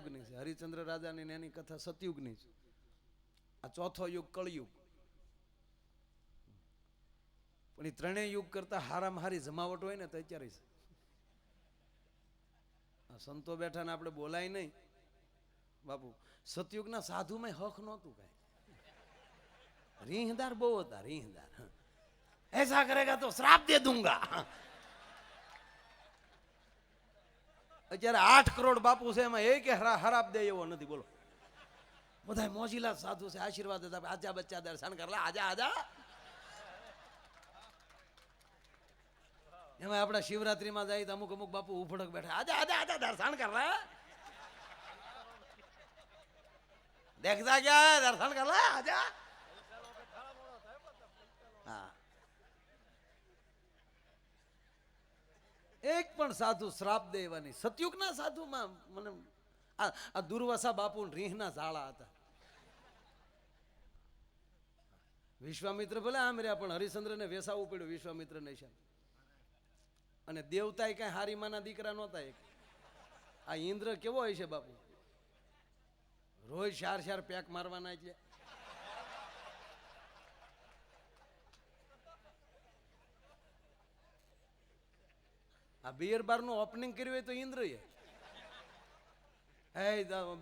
કળયુગની છે. હરિચંદ્ર રાજાની એની કથા સતયુગની છે. આ ચોથો યુગ કળયુગ. પણ એ ત્રણેય યુગ કરતાં હારામાં હારી જમાવટ હોય ને તો અત્યારે છે. સંતો બેઠા ને આપણે બોલાય નહીં. બાપુ, સતયુગના સાધુમાં હક નહોતું કાંઈ. રીંહદાર બહુ હતા, રીંહદાર. એસા કરેગા તો શ્રાપ દે દૂંગા. અત્યારે આઠ કરોડ બાપુ છે એમાં એક હરા હરાપ દે એવો નથી, બોલો. બધા મોજીલા સાધુ છે, આશીર્વાદ હતા. આજા બચ્ચા દર્શન કરલા, આજા આજા. એમાં આપણા શિવરાત્રીમાં જાય તો અમુક અમુક બાપુ ઉફડક બેઠા. આજા આજા આજા દર્શન કરલા. દેખતા ક્યાં? દર્શન કરલા, આજા. એક પણ સાધુ શ્રાપ દેવાની. સતયુગના સાધુમાં મને આ દુર્વાસા બાપુ રીહના ઝાડા હતા. વિશ્વામિત્ર ભલે આમ રહ્યા, પણ હરિશ્ચંદ્રને વેસાવવું પડ્યું વિશ્વામિત્રને છે. અને દેવતાય કઈ હારી માના દીકરા નહોતા એક. આ ઇન્દ્ર કેવો હોય છે બાપુ? રોજ ચાર ચાર પેક મારવાના છે આ બિયર બારનું ઓપનિંગ કર્યું હોય તો ઇન્દ્ર હે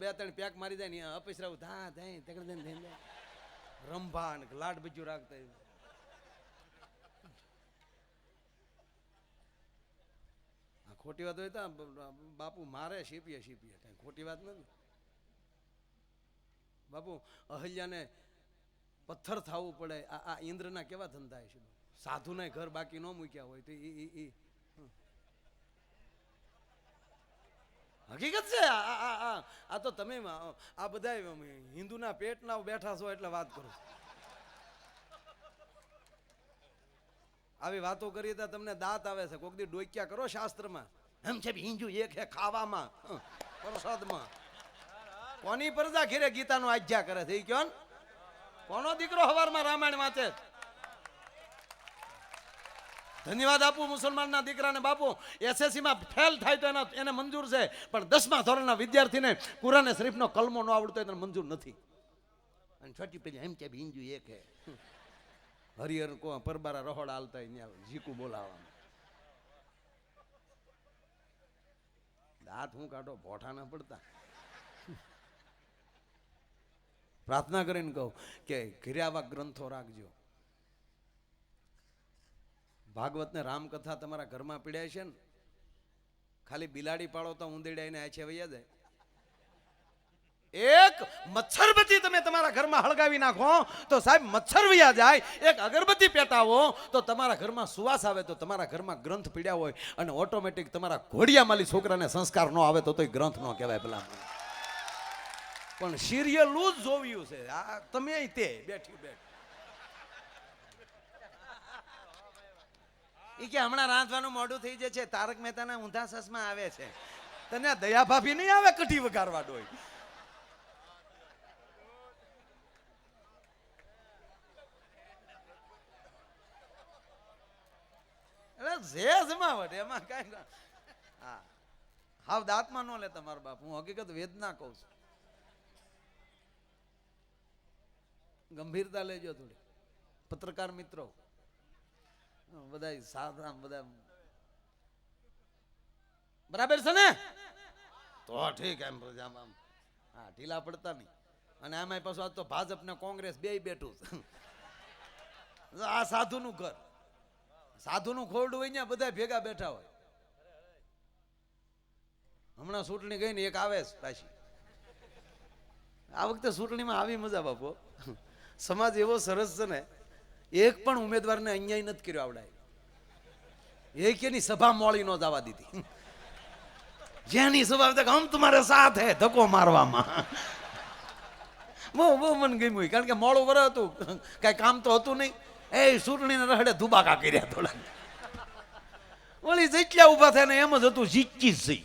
બે ત્રણ પેક મારી જાય ને અપેસરાવ ધા ધા તકડ દે દે. રંભા ને લાડ બજુ રાખતા આ ખોટી વાત હોય તો બાપુ મારે શીપીએ શીપીએ. કઈ ખોટી વાત નથી. બાપુ, અહલ્યાને પથ્થર થવું પડે. આ ઇન્દ્રના કેવા ધંધા છે સાધુને ઘર બાકી ન મૂક્યા હોય તો ઈ ઈ ઈ હકીકત છે? આ તો તમે આ બધા હિન્દુના પેટના બેઠા છો એટલે વાત કરો. આવી વાતો કરીએ તો તમને દાંત આવે છે. કોક દી ડોક્યા કરો શાસ્ત્રમાં. એમ છે હિંજુ એક હે ખાવામાં. પ્રસાદમાં. કોની પ્રજા ઘેરે ગીતાનો આજ્ઞા કરે છે? એ કયો? કોનો દીકરો હવારમાં રામાયણ વાંચે? છે? ધન્યવાદ આપું મુસલમાનના દીકરાને બાપુ. એસએસસીમાં ફેલ થાય તો એના એને મંજૂર છે. પણ દસમા ધોરણના વિદ્યાર્થીને કુરાને શરીફનો કલમો ન આવડતો એને મંજૂર નથી. અને છોટી પેલી એમ કે હિન્દુ એક હે. હરિહર કો પરબારા રહોડા હાલતા અહીંયા જીકુ બોલાવવાનું. દાંત હું કાઢો, ભોઠા ના પડતા. પ્રાર્થના કરીને કહું કે ઘરે ગ્રંથો રાખજો. ભાગવત ને રામકથા તમારા ઘરમાં પીડાય છે ને? ખાલી બિલાડી પાડો તો ઉંદેડાઈને આછે વૈયા જાય. એક મચ્છરબત્તી તમે તમારા ઘરમાં હળગાવી નાખો, તો સાહેબ મચ્છર વૈયા જાય. એક અગરબત્તી પેટાવો, તો તમારા ઘરમાં સુવાસ આવે તો તમારા ઘરમાં ગ્રંથ પીડ્યા હોય અને ઓટોમેટિક તમારા ઘોડિયામાલી છોકરાને સંસ્કાર ન આવે તો તોય ગ્રંથ ન કહેવાય પેલા પણ સિરિયલું જ જોવ્યું છે. આ તમે તે બેઠી બેઠી. ઈ કે હમણાં રાંધવાનું મોડું થઈ જાય છે તારક મહેતાના ઊંધા સસમાં આવે છે. તને દયા ભાભી નહીં આવે કઠી વગાડવા ડોય દાંતમાં ન લે તમારો બાપ, હું હકીકત વેદના કહું છું. ગંભીરતા લેજો થોડી. પત્રકાર મિત્રો. બધા સાધા બધા બરાબર છે ને? તો ઠીક એમ આમ આમ હા, ઢીલા પડતા નહીં. અને આમાંય પાછું આજ તો ભાજપ ને કોંગ્રેસ બે બેઠું આ સાધુનું ઘર. સાધુનું ખોરડું હોય ને બધા ભેગા બેઠા હોય. હમણાં ચૂંટણી ગઈ ને એક આવે પાછી. આ વખતે ચૂંટણીમાં આવી મજા બાપુ. સમાજ એવો સરસ છે ને એક પણ ઉમેદવારને અહીંયા નથી કર્યો, આવડાય. એક એની સભા મોળી ન જવા દીધી. જેની સભા હમ, તમારે સાથ ધક્કો મારવામાં. બહુ બહુ મને ગમ્યું કારણ કે મોડું વર હતું, કાંઈ કામ તો હતું નહીં. એ સુરણીને રહડે ધુબાકા કર્યા થોડા ઓલી જેટલા ઊભા થયા ને એમ જ હતું જીચી જ.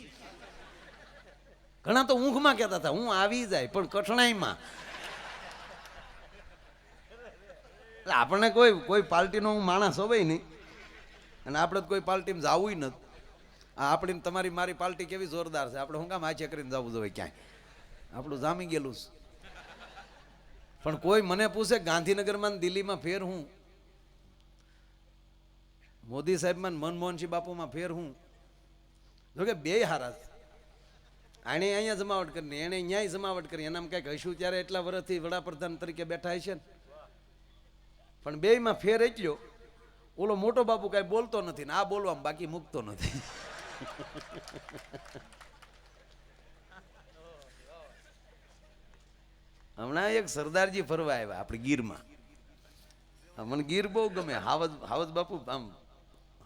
ઘણા તો ઊંઘમાં કહેતા હતા, હું આવી જાય, પણ કઠણાઈમાં. એટલે આપણને કોઈ કોઈ પાર્ટીનો હું માણસ હોય નહીં. અને આપણે કોઈ પાર્ટીમાં જવું નથી આ આપણી તમારી, મારી પાર્ટી કેવી જોરદાર છે. આપણે હું કામ આચે કરીને જવું જોઈએ ક્યાંય? આપણું જામી ગયેલું છે. પણ કોઈ મને પૂછે, ગાંધીનગરમાં દિલ્હીમાં ફેર હું? મોદી સાહેબમાં મનમોહનસિંહ બાપુમાં ફેર હું? જોકે બે હારા છે. અહીંયા જમાવટ કરી એણે અહીંયા જમાવટ કરી. એનામાં કંઈક હશું ત્યારે એટલા વર્ષથી વડાપ્રધાન તરીકે બેઠા છે ને? પણ બેયમાં ફેર એટલો ઓલો મોટો બાપુ કાંઈ બોલતો નથી ને આ બોલવામાં બાકી મૂકતો નથી. હમણાં એક સરદારજી ફરવા આવ્યા આપણે ગીરમાં. મને ગીર બહુ ગમે. હાવજ હાવજ બાપુ, આમ,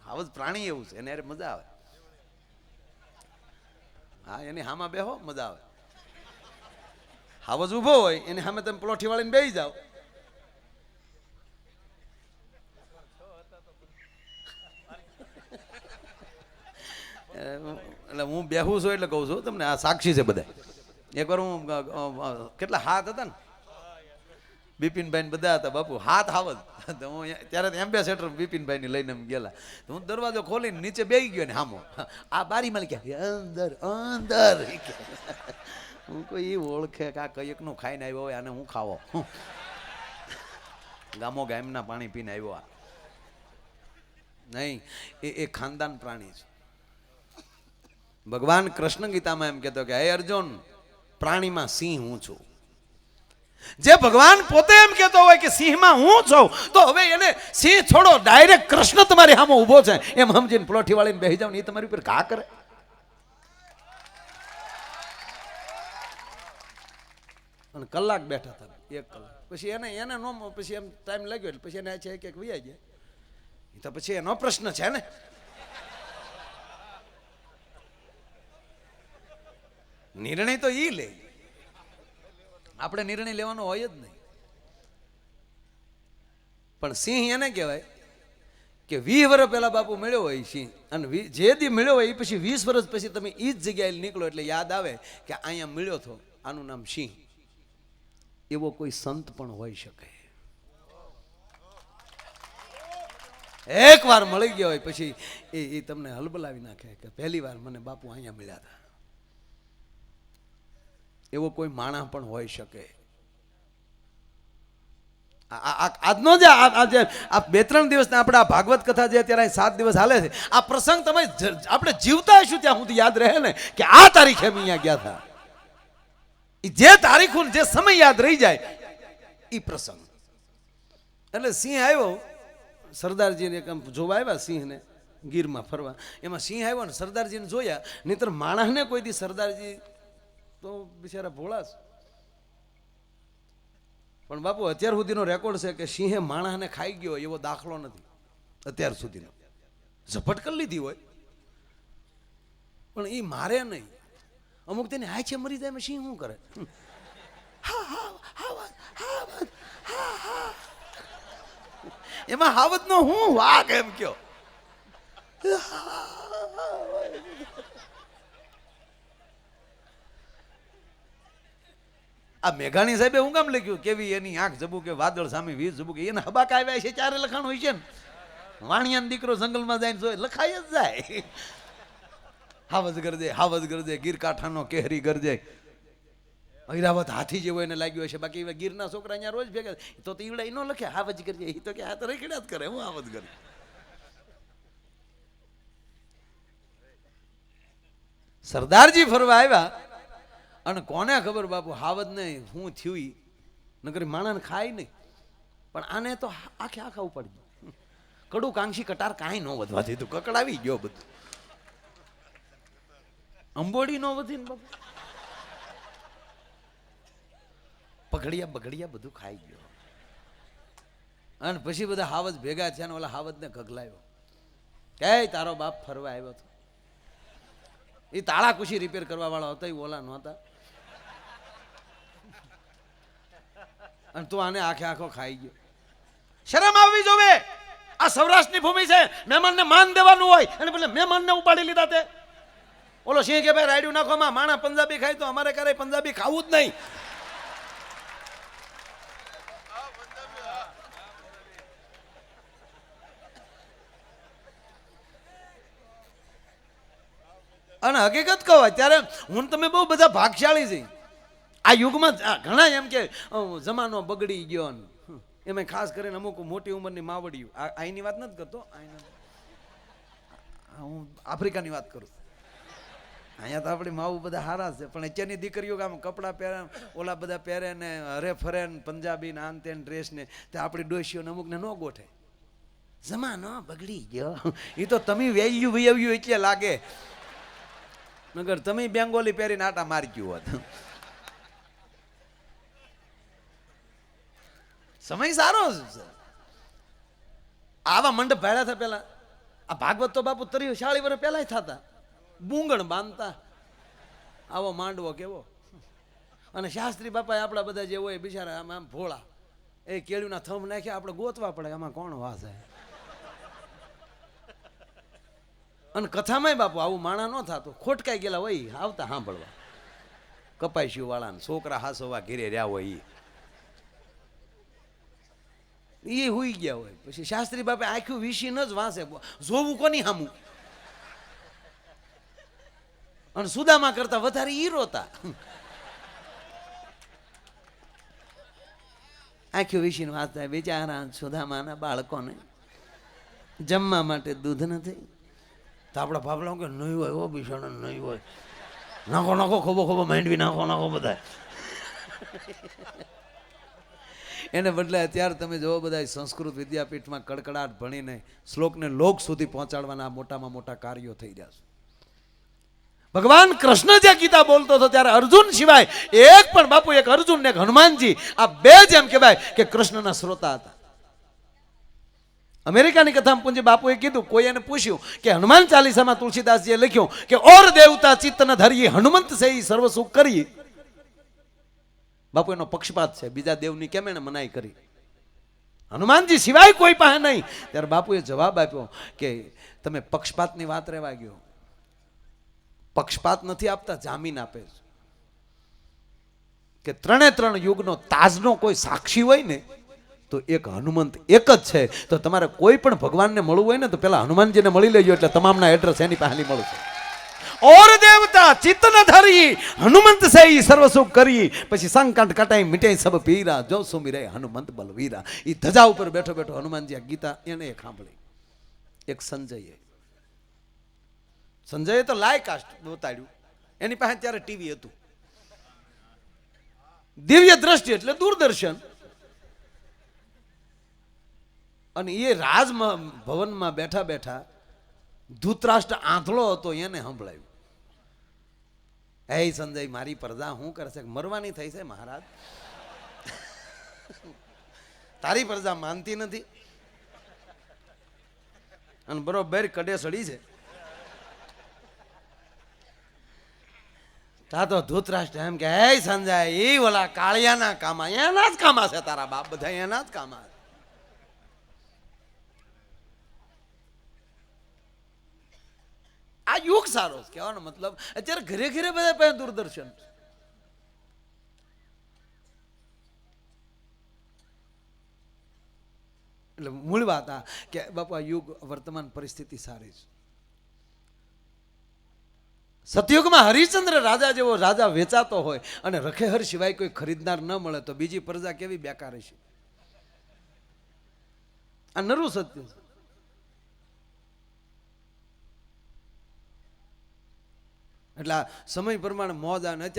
હાવજ પ્રાણી એવું છે, એને હારે મજા આવે. હા, એની હામાં બેહો, મજા આવે. હાવજ ઊભો હોય, એની સામે તમે પ્લોઠી વાળીને બેસી જાઓ. એટલે હું બેહું છું એટલે કહું છું તમને આ સાક્ષી છે બધા એકવાર હું કેટલા હાથ હતા ને? બિપિનભાઈ બધા હતા, બાપુ, હાથ આવત તો હું ત્યારે એમ્બેસેડર બિપિનભાઈ ની લઈને એમ ગયેલા. હું દરવાજો ખોલીને નીચે બેસી ગયો ને હામો. આ બારી બારીમાં લખ્યા અંદર અંદર. હું કોઈ એ ઓળખે કે આ કઈકનું ખાઈને આવ્યો હોય, આને હું ખાવો? ગામો ગામના પાણી પીને આવ્યો આ. નહીં, એ એ ખાનદાન પ્રાણી છે. ભગવાન કૃષ્ણ ગીતામાં એમ કહેતો કે, હે અર્જુન, પ્રાણીમાં સિંહ હું છું. જે ભગવાન પોતે એમ કહેતો હોય કે, સિંહમાં હું છું, તો હવે એને સિંહ છોડો, ડાયરેક્ટ કૃષ્ણ તમારી સામે ઊભો છે. એમ સમજીને પ્લોઠી વાળીને બેસી જાવ ને એ તમારી ઉપર ઘા કરે. અને કલાક બેઠા હતા, એક કલાક. પછી એને એને નો પછી એમ ટાઈમ લાગ્યો એટલે પછી એને છે એક એક વૈયા એ તો પછી એનો પ્રશ્ન છે ને. નિર્ણય તો એ લે. આપણે નિર્ણય લેવાનો હોય જ નહીં. પણ સિંહ એને કહેવાય કે વીસ વર્ષ પહેલા બાપુ મળ્યો હોય સિંહ, અને જે દી મળ્યો હોય એ પછી વીસ વર્ષ પછી તમે એ જ જગ્યાએ નીકળો એટલે યાદ આવે કે અહીંયા મળ્યો હતો આનું નામ સિંહ. એવો કોઈ સંત પણ હોઈ શકે. એક વાર મળી ગયો હોય પછી એ તમને હલબલાવી નાખે કે પહેલી વાર મને બાપુ અહીંયા મળ્યા હતા. એવો કોઈ માણસ પણ હોઈ શકે. આજનો જે આજે આ બે ત્રણ દિવસના આપણે આ ભાગવત કથા જે અત્યારે સાત દિવસ હાલે છે, આ પ્રસંગ તમે આપણે જીવતા હશું ત્યાં સુધી યાદ રહે ને કે આ તારીખે અમે અહીંયા ગયા હતા? જે તારીખો જે સમય યાદ રહી જાય એ પ્રસંગ. એટલે સિંહ આવ્યો, સરદારજીને એક જોવા આવ્યા સિંહને, ગીરમાં ફરવા. એમાં સિંહ આવ્યો ને સરદારજીને જોયા, નહીતર માણસને કોઈ દી સરદારજી તો બિચારા ભોળા છે પણ બાપુ, અત્યાર સુધીનો રેકોર્ડ છે કે સિંહે માણસને ખાઈ ગયો એવો દાખલો નથી. અત્યાર સુધીનો. ઝપટ કરી લીધી હોય. પણ એ મારે નહીં. અમુક તેને હાય છે, મરી જાય સિંહ શું કરે. એમાં હાવત નો હું વાઘ એમ કયો. આ મેઘાણી સાહેબે હું કામ લખ્યું? કેવી એની આંખ જબુ કે વાદળ સામે વીજ જબુ કે એને હબાક આવ્યા છે, ચારે લખાણ હોય છે ને. વાણિયાનો દીકરો જંગલમાં જાય જોઈએ લખાય જ જાય. હાવજ ગરજે હાવજ ગરજે ગીર કેહરી ગરજે ઐરાવત હાથી જેવો એને લાગ્યો છે બાકી ગીરના છોકરા અહીંયા રોજ ભેગા તો તો ઈવડા નો લખે, હાવજ કરજે. એ તો કે હાથ તો રેખડ્યા જ કરે, હું હાવજ કરે? સરદારજી ફરવા આવ્યા. અને કોને ખબર બાપુ હાવજ નહીં હું થયું ઈ? નકર માણસને ખાય નહીં. પણ આને તો આખે આખા ઉપાડી ગયો કડું કાંક્ષી કટાર કાંઈ ન વધવા દીધું કકડાવી ગયો બધું. અંબોડી નો વધી ને બાપુ. પગડિયા બગડિયા બધું ખાઈ ગયો. અને પછી બધા હાવજ ભેગા થયા ને ઓલા હાવજને ગગલાયો. કે તારો બાપ ફરવા આવ્યો હતો એ તાળા કુશી રિપેર કરવા વાળો હતો એ ઓલા નહોતા. અને તું આને આખે આખો ખાઈ ગયો. શરમ આવવી જોવે. આ સૌરાષ્ટ્રની ભૂમિ છે. મહેમાનને માન દેવાનું હોય અને પેલા મહેમાનને ઉપાડી લીધા તે. ઓલો સિંહ કે ભાઈ, રાયડું નાખો માં માણા પંજાબી ખાય તો અમારે ક્યારેય પંજાબી ખાવું જ નહીં. અને હકીકત કહો, અત્યારે હું તમે બહુ બધા ભાગશાળી છે આ યુગમાં ઘણા એમ કે જમાનો બગડી ગયો એમાં ખાસ કરીને અમુક મોટી ઉંમરની માવડીઓ. આ અહીંની વાત નથી કરતો? હું આફ્રિકાની વાત કરું. અહીંયા તો આપણી માવું બધા હારા છે, પણ અત્યારની દીકરીઓ આમ કપડાં પહેરે, ઓલા બધા પહેરે ને હરે ફરે ને, પંજાબી ને આન તેન ડ્રેસ ને, તે આપણી ડોશીઓને અમુકને ન ગોઠે. જમાનો બગડી ગયો. એ તો તમે વેલ્યુ વૈવ્યું એટલે લાગે. નગર તમે બેંગોલી પહેરીને આટા મારી ગયું હોત. સમય સારો છે. આવા મંડપ ભાડ્યા હતા પેલા આ ભાગવત તો બાપુ તરી શાળી વર્ષ પહેલા થતા. બુંગણ બાંધતા. આવો માંડવો કેવો? અને શાસ્ત્રી બાપા આપણા બધા જે હોય બિચારા આમ આમ ભોળા. એ કેળુના થમ નાખ્યા, આપણે ગોતવા પડે આમાં કોણ વાસે અને કથામાંય બાપુ આવું માણા ન થતું. ખોટકાઈ ગયેલા હોય આવતા સાંભળવા. કપાઈશ્યું વાળા છોકરા હાસવા ઘેરે રહ્યા હોય ઈ. એ હોઈ ગયા હોય. પછી શાસ્ત્રી બાપે આખું વિશીને જ વાંસે. જોવું કોની હામું? અને સુદામા કરતા વધારે ઈ રોતા. આખું વિશીને વાંચતા બિચારા સુદામાના બાળકોને જમવા માટે દૂધ નથી તો આપણા ભાભલા કે નહીં હોય, હો ભીષણ નહીં હોય. નાખો નાખો, ખોબો ખોબો, માંડવી નાખો નાખો બધા. એને બદલે અત્યારે તમે જોવો બધા સંસ્કૃત વિદ્યાપીઠમાં કડકડાટ ભણીને શ્લોકને લોક સુધી પહોંચાડવાના મોટામાં મોટા કાર્યો થઈ રહ્યા છે. ભગવાન કૃષ્ણ જે ગીતા બોલતો હતો ત્યારે અર્જુન સિવાય એક પણ બાપુ, એક અર્જુન ને હનુમાનજી, આ બે જ એમ કહેવાય કે કૃષ્ણના શ્રોતા હતા. અમેરિકાની કથામાં પૂંજી બાપુએ કીધું, કોઈ એને પૂછ્યું કે હનુમાન ચાલીસામાં તુલસીદાસજીએ લખ્યું કે ઓર દેવતા ચિત્ત ધરી હનુમંત સે સર્વ સુખ કરી બાપુ, એનો પક્ષપાત છે. બીજા દેવની કેમ એને મનાઈ કરી? હનુમાનજી સિવાય કોઈ પાસે નહીં. ત્યારે બાપુએ જવાબ આપ્યો કે, તમે પક્ષપાતની વાત રહેવા ગયો. પક્ષપાત નથી આપતા, જામીન આપે છે. કે ત્રણે ત્રણ યુગનો તાજનો કોઈ સાક્ષી હોય ને, તો એક હનુમંત એક જ છે. તો તમારે કોઈ પણ ભગવાનને મળવું હોય ને, તો પેલા હનુમાનજીને મળી લેજો, એટલે તમામના એડ્રેસ એની પાસે મળશે. ઓર દેવતા ચિત્તન ધરી હનુમંત સે સર્વ સુખ કરી પછી સંકટ કટાઈ મિટાઈ સબ પીરા જો સુમિરે હનુમંત બલવીરા એ ધજા ઉપર બેઠો બેઠો હનુમાનજી આ ગીતા એને એક સાંભળી એક સંજયે સંજયે તો લાય કાસ્ટ બતાડ્યું એની પાસે ત્યારે ટીવી હતું. દિવ્ય દ્રષ્ટિ એટલે દૂરદર્શન. અને એ રાજ ભવનમાં બેઠા બેઠા ધૂતરાષ્ટ્ર આંધળો હતો, એને સંભળાયું. હે સંજય, મારી પ્રજા શું કરશે? મરવાની થઈ છે મહારાજ? તારી પ્રજા માનતી નથી. અને બરોબર કડે સડી છે. તા તો ધૂતરાષ્ટ્ર એમ કે, હે સંજય એ ઓલા કાળિયાના કામા, એના જ કામા છે તારા બાપ બધા, એના જ કામા છે. આ યુગ સારો. કહેવાનો મતલબ, અત્યારે ઘરે ઘરે બધા પાસે દૂરદર્શન. એટલે મૂળ વાત આ કે, બાપા, યુગ વર્તમાન પરિસ્થિતિ સારી છે. સતયુગમાં હરિચંદ્ર રાજા જેવો રાજા વેચાતો હોય અને રખેહર સિવાય કોઈ ખરીદનાર ન મળે, તો બીજી પ્રજા કેવી બેકાર છે આ નરું સત્ય છે. એટલે સમય પ્રમાણે મોજ અને અત્યારે